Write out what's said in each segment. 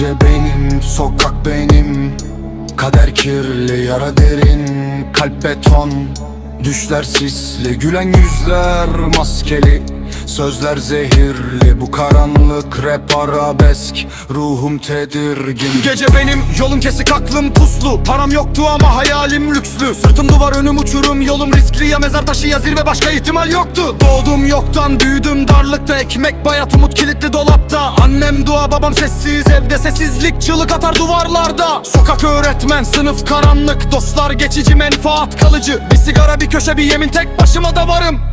Gece benim, sokak benim. Kader kirli, yara derin Kalp beton, düşler sisli Gülen yüzler maskeli Sözler zehirli Bu karanlık rap arabesk. Ruhum tedirgin. Gece benim, yolum kesik aklım puslu. Param yoktu ama hayalim lükslü. Sırtım duvar önüm uçurum. Yolum riskli ya mezar taşı ya zirve. Başka ihtimal yoktu. Doğdum yoktan büyüdüm darlıkta. Ekmek bayat umut kilitli dolapta. Annem dua babam sessiz evde. Sessizlik Çığlık atar duvarlarda. Sokak öğretmen sınıf karanlık. Dostlar geçici menfaat kalıcı. Bir sigara bir köşe bir yemin. Tek başıma da varım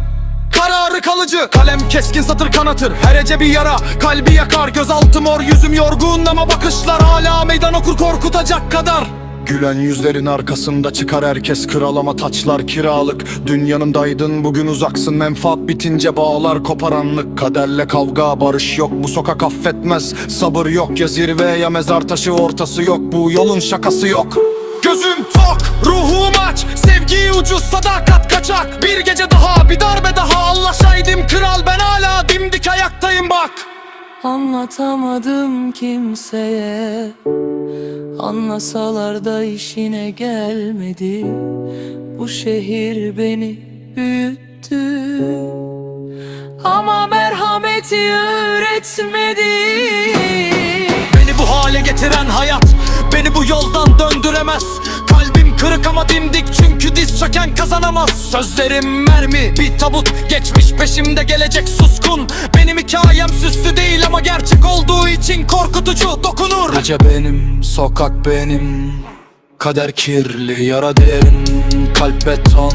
Kararı kalıcı. Kalem keskin satır kanatır Her ece bir yara. Kalbi yakar Gözaltı mor yüzüm yorgun Ama bakışlar hala meydan okur korkutacak kadar. Gülen yüzlerin arkasında çıkar herkes kral ama taçlar kiralık. Dün yanımdaydın bugün uzaksın menfaat bitince bağlar koparanlık. Kaderle kavga barış yok bu sokak affetmez. Sabır yok ya zirve ya mezar taşı ortası yok. Bu yolun şakası yok. Gözüm tok, ruhum aç Sevgi ucuz, sadakat kaçak. Bir gece daha, bir darbe daha Anlatamadım kimseye. Anlasalar da işine gelmedi. Bu şehir beni büyüttü. Ama merhameti öğretmedi Beni bu hale getiren hayat Beni bu yoldan döndüremez kırık ama dimdik çünkü diz çöken kazanamaz. Sözlerim mermi bir tabut Geçmiş peşimde gelecek suskun. Benim hikayem süslü değil ama gerçek olduğu için korkutucu dokunur. Gece benim, sokak benim. Kader kirli, yara derin. Kalp beton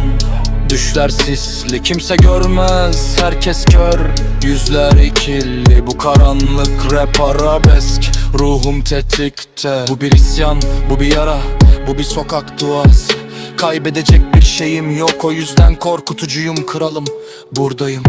Düşler sisli. Kimse görmez herkes kör. Yüzler ikili bu karanlık rap arabesk. Ruhum tetikte Bu bir isyan bu bir yara bu bir sokak duası. Kaybedecek bir şeyim yok. O yüzden korkutucuyum kralım. Buradayım